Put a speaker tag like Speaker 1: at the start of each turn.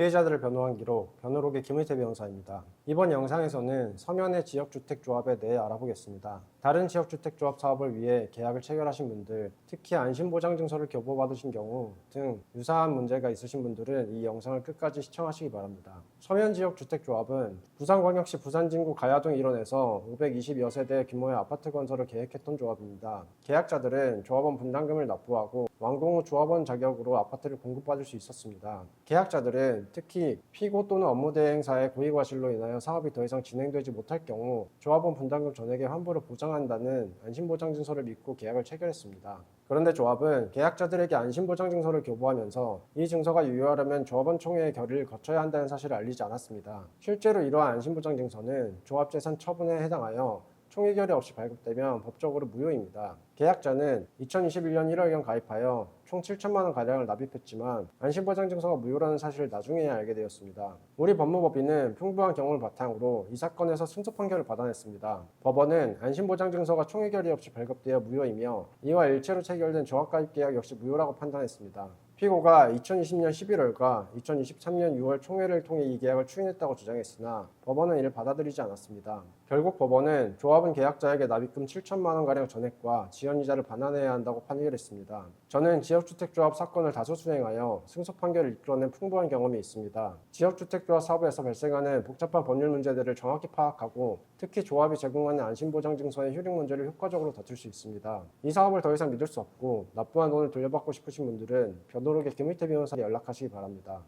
Speaker 1: 피해자들을 변호한 기록, 변호록의 김의태 변호사입니다. 이번 영상에서는 서면의 지역주택조합에 대해 알아보겠습니다. 다른 지역주택조합 사업을 위해 계약을 체결하신 분들, 특히 안심보장증서를 교부받으신 경우 등 유사한 문제가 있으신 분들은 이 영상을 끝까지 시청하시기 바랍니다. 서면 지역주택조합은 부산광역시 부산진구 가야동 일원에서 520여 세대 규모의 아파트 건설을 계획했던 조합입니다. 계약자들은 조합원 분담금을 납부하고 완공 후 조합원 자격으로 아파트를 공급받을 수 있었습니다. 계약자들은 특히 피고 또는 업무 대행사의 고의 과실로 인하여 사업이 더 이상 진행되지 못할 경우 조합원 분담금 전액의 환불을 보장한다는 안심보장증서를 믿고 계약을 체결했습니다. 그런데 조합은 계약자들에게 안심보장증서를 교부하면서 이 증서가 유효하려면 조합원 총회의 결의를 거쳐야 한다는 사실을 알리지 않았습니다. 실제로 이러한 안심보장증서는 조합재산 처분에 해당하여 총회 결의 없이 발급되면 법적으로 무효입니다. 계약자는 2021년 1월경 가입하여 총 7천만 원 가량을 납입했지만 안심보장증서가 무효라는 사실을 나중에야 알게 되었습니다. 우리 법무법인은 풍부한 경험을 바탕으로 이 사건에서 승소 판결을 받아냈습니다. 법원은 안심보장증서가 총회 결의 없이 발급되어 무효이며 이와 일체로 체결된 조합가입 계약 역시 무효라고 판단했습니다. 피고가 2020년 11월과 2023년 6월 총회를 통해 이 계약을 추인했다고 주장했으나 법원은 이를 받아들이지 않았습니다. 결국 법원은 조합은 계약자에게 납입금 7천만 원 가량 전액과 지연이자를 반환해야 한다고 판결했습니다. 저는 지역주택조합 사건을 다수 수행하여 승소 판결을 이끌어낸 풍부한 경험이 있습니다. 지역주택조합 사업에서 발생하는 복잡한 법률 문제들을 정확히 파악하고 특히 조합이 제공하는 안심보장증서의 효력 문제를 효과적으로 다툴 수 있습니다. 이 사업을 더 이상 믿을 수 없고 납부한 돈을 돌려받고 싶으신 분들은 변호록의 김의태 변호사에 연락하시기 바랍니다.